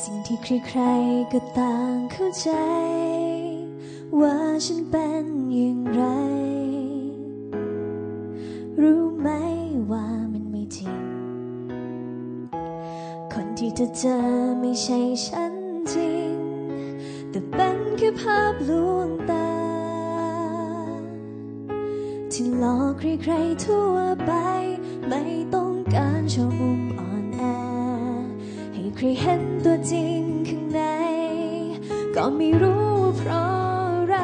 สิ่งที่ใครๆก็ต่างเข้าใจ ว่าฉันเป็นอย่างไร รู้ไหมว่ามันไม่จริง คนที่เธอเจอไม่ใช่ฉันจริง แต่เป็นแค่ภาพลวงตา ที่หลอกใครๆทั่วไป ไม่ต้องการโชว์มุมอ่อนแอ ให้ใครเห็นตัว ก็ไม่รู้ว่าเพราะอะไร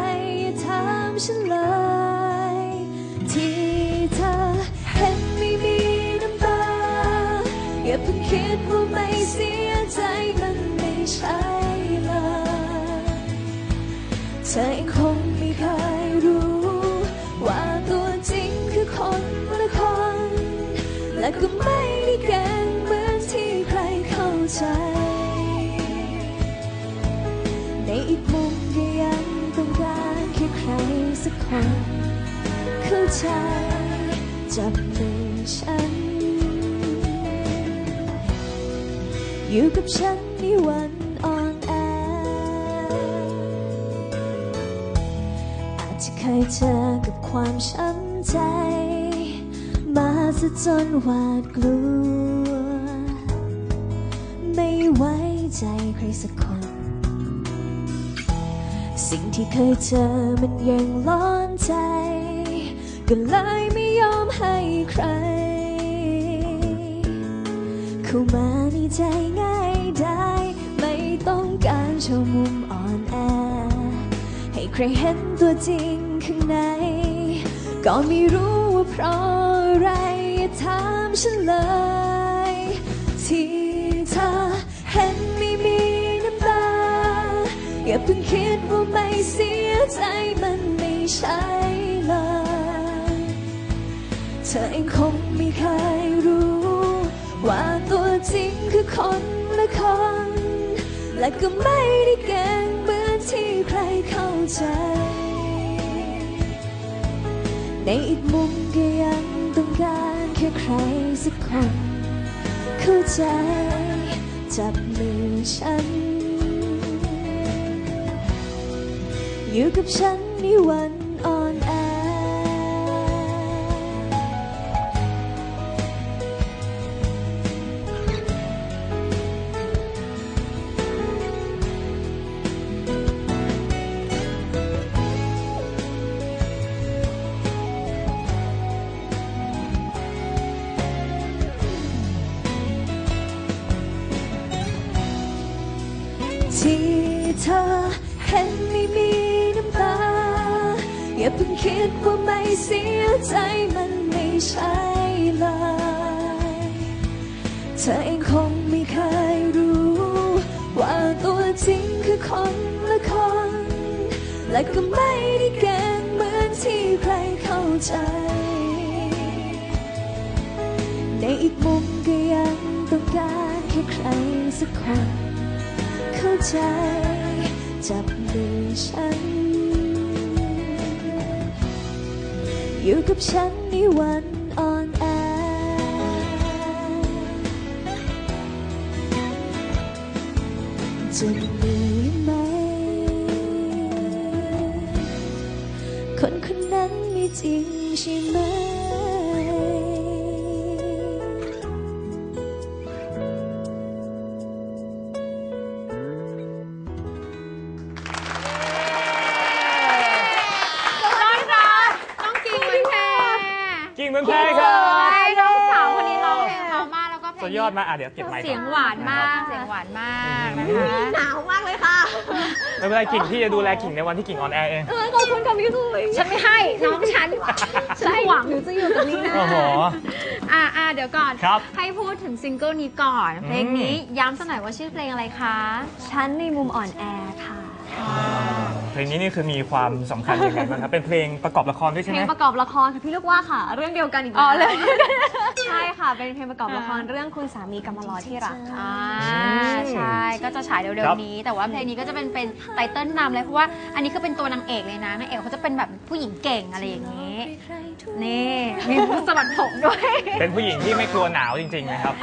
อย่าถามฉันเลย ที่เธอเห็นไม่มีน้ำตาอย่าเพิ่งคิดว่าไม่เสียใจมันไม่ใช่เลยเธอเองคงไม่เคยรู้ ว่าตัวจริงคือคนละคน และก็ไม่ได้เก่งเหมือนที่ใครเข้าใจ สักคนเข้าใจจับมือฉัน อยู่กับฉันในวันอ่อนแออาจจะเคยเจอกับความช้ำใจ มาซะจนหวาดกลัว ไม่ไว้ใจใครสักคน สิ่งที่เคยเจอมันยังร้อนใจ ก็เลยไม่ยอมให้ใคร เข้ามาในใจง่ายได้ ไม่ต้องการโชว์มุมอ่อนแอ ให้ใครเห็นตัวจริงข้างใน ก็ไม่รู้ว่าเพราะอะไรถามฉันเลยที่ อย่าเพิ่งคิดว่าไม่เสียใจมันไม่ใช่เลยเธอเองคงไม่เคยรู้ ว่าตัวจริงคือคนละคน และก็ไม่ได้เก่งเหมือนที่ใครเข้าใจ ในอีกมุมก็ยังต้องการแค่ใครสักคน เข้าใจ จับมือฉัน อยู่กับฉันในวันอ่อนแอ ที่เธอเห็นไม่มี อย่าเพิ่งคิดว่าไม่เสียใจมันไม่ใช่เลยเธอเองคงไม่เคยรู้ ว่าตัวจริงคือคนละคน และก็ไม่ได้เก่งเหมือนที่ใครเข้าใจ ในอีกมุมก็ยังต้องการแค่ใครสักคน เข้าใจจับมือฉัน อยู่กับฉันในวันอ่อนแอ จะมีไหม คนคนนั้นมีจริงใช่ไหม งเหมือนแพ้ครับใช่น้องสาวคนนี้ร้องเพลงเพราะมากแล้วก็เพลสุงดยอดมากอะเดี๋ยวเก็บไมค์ก่อนเสียงหวานมากเสียงหวานมากนะคะหนาวมากเลยค่ะไม่เป็นไรกิ่งพี่จะดูแลกิ่งในวันที่กิ่งออนแอร์เอง เออขอบคุณค่ะพี่คุยฉันไม่ให้น้องฉันฉันหวังหนูจะอยู่กับนี่นะ โอ้โห อ่าอ่าเดี๋ยวก่อนครับให้พูดถึงซิงเกิลนี้ก่อนอืมเพลงนี้ย้ำสักหน่อยว่าชื่อเพลงอะไรคะ ฉันในมุมอ่อนแอค่ะเพ ลลงนี้นี่คือมีความสำคัญยังไงบ้างครับ เป็นเพลงประกอบละครด้วยใช่เพไหลมงประกอบละครค่ะพี่ลูกว่าค่ะ เรื่องเดียวกันอีกอ๋อแล้วเลยใช่ค่ะ เป็นเพลงประกอบละครเรื่องคุณสามีกำมารอที่รักค่ะ อ่าใช่ก็จะฉายเร็วๆนี้ แต่ว่าเพลงนี้ก็จะเป็นเป็นไตเติ้ลนำเลยเพราะว่าอันนี้ก็เป็นตัวนางเอกเลยนะนางเอกเขาจะเป็นแบบผู้หญิงเก่งอะไรอย่างนี้นี่มีสะบัดผมด้วย เป็นผู้หญิงที่ไม่กลัวหนาวจริงๆนะครับ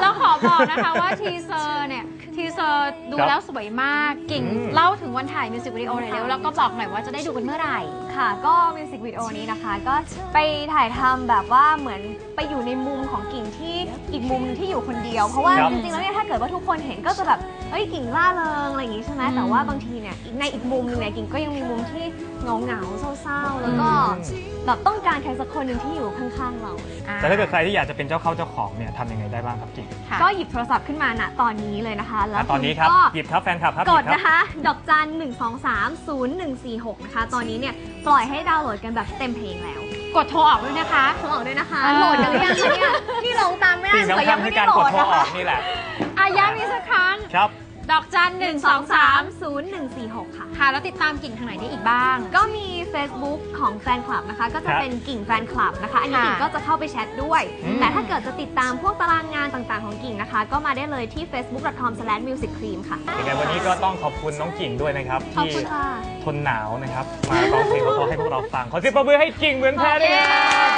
แล้วขอบอกนะคะว่าทีเซอร์เนี่ยทีเซอร์ดูครับแล้วสวยมากกิ่งอืม เล่าถึงวันถ่ายมิวสิกวิดีโอหน่อยเร็วแล้วก็บอกหน่อยว่าจะได้ดูกันเมื่อไหร่ ค่ะ ก็มิวสิกวิดีโอนี้นะคะ ก็ไปถ่ายทำแบบว่าเหมือนไปอยู่ในมุมของกิ่งที่อีกมุมหนึ่งที่อยู่คนเดียว เพราะว่าครับจริงๆแล้วเนี่ยถ้าเกิดว่าทุกคนเห็นก็จะแบบเอ้ยกิ่งล่าเริงอะไรอย่างงี้ใช่ไหมอืมแต่ว่าบางทีเนี่ยอีกในอีกมุมหนึงเนี่ยกิ่งก็ยังมีมุมที่เหงาเหงาๆเศร้าๆ แล้วก็อืมแบบต้องการใครสักคนหนึ่งที่อยู่ข้างๆเรา อ่แต่ถ้าเกิดใครที่อยากจะเป็นเจ้าเข้าเจ้าของเนี่ยทำยังไงได้บ้างครับกิ่งค่ะ ก็หยิบโทรศัพท์ขึ้นมาณตอนนี้เลยนะคะ แล้อะวตอนนี้ครับ ก็ หยิบครับแฟนคลับครับกดหยิบครับ นะคะ ดอกจัน 1 2 3 0 1 4 6 นะคะ ตอนนี้เนี่ยปล่อยให้ดาวน์โหลดกันแบบเต็มเพลงแล้ว กดโทรออกด้วยนะคะ โทรออกด้วยนะคะ อ่า โหลดกันหรือยังคะเนี่ยนี่ลงตามไม่ได้สิ่งเลยสำคัยัญงคืไม่อได้การโหลกดดโทรนะออคะกนี่แหละ อาย้ำอีกสักครั้ง ครับ ดอกจันหนึ่งสองสาม1 2 3 0 1 4 6ค่ะ ค่ะ แล้วติดตามกิ่งทางไหนได้อีกบ้าง ก็มี Facebook ของแฟนคลับนะคะ ก็จะครับเป็นกิ่งแฟนคลับนะคะ อันนี้ค่ะ กิ่งก็จะเข้าไปแชทด้วย อืม แต่ถ้าเกิดจะติดตามพวกตารางงานต่างๆของกิ่งนะคะ ก็มาได้เลยที่ facebook.com/musiccream ค่ะ ยังไงวันนี้ก็ต้องขอบคุณน้องกิ่งด้วยนะครับ ขอบที่คุณค่ะ ทนหนาวนะครับ มาร้องเพลงเพราะๆให้พวกเราฟัง ขอเสียงปรบมือให้กิ่งเหมือนแพ้ด้วยครับ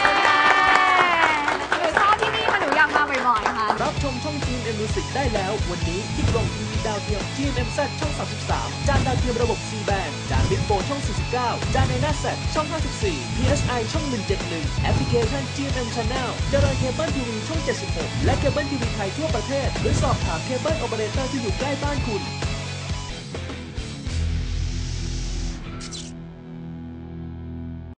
หนูชอบที่นี่ค่ะหนูอยากมาบ่อยๆค่ะ รับชมช่อง GMM Music ได้แล้ว วันนี้ที่กล่องทีวีดาวเทียม GMMZ ช่อง 33 จานดาวเทียมระบบ C band จานบิ๊กโฟช่อง 49 จานในหน้าแซช่อง 54 PSI ช่อง 171 แอปพลิเคชัน GMM Channel เจริญเคเบิลทีวีช่อง 76 และเคเบิลทีวีไทยทั่วประเทศ หรือสอบถามเคเบิลโอเปอเรเตอร์ที่อยู่ใกล้บ้านคุณ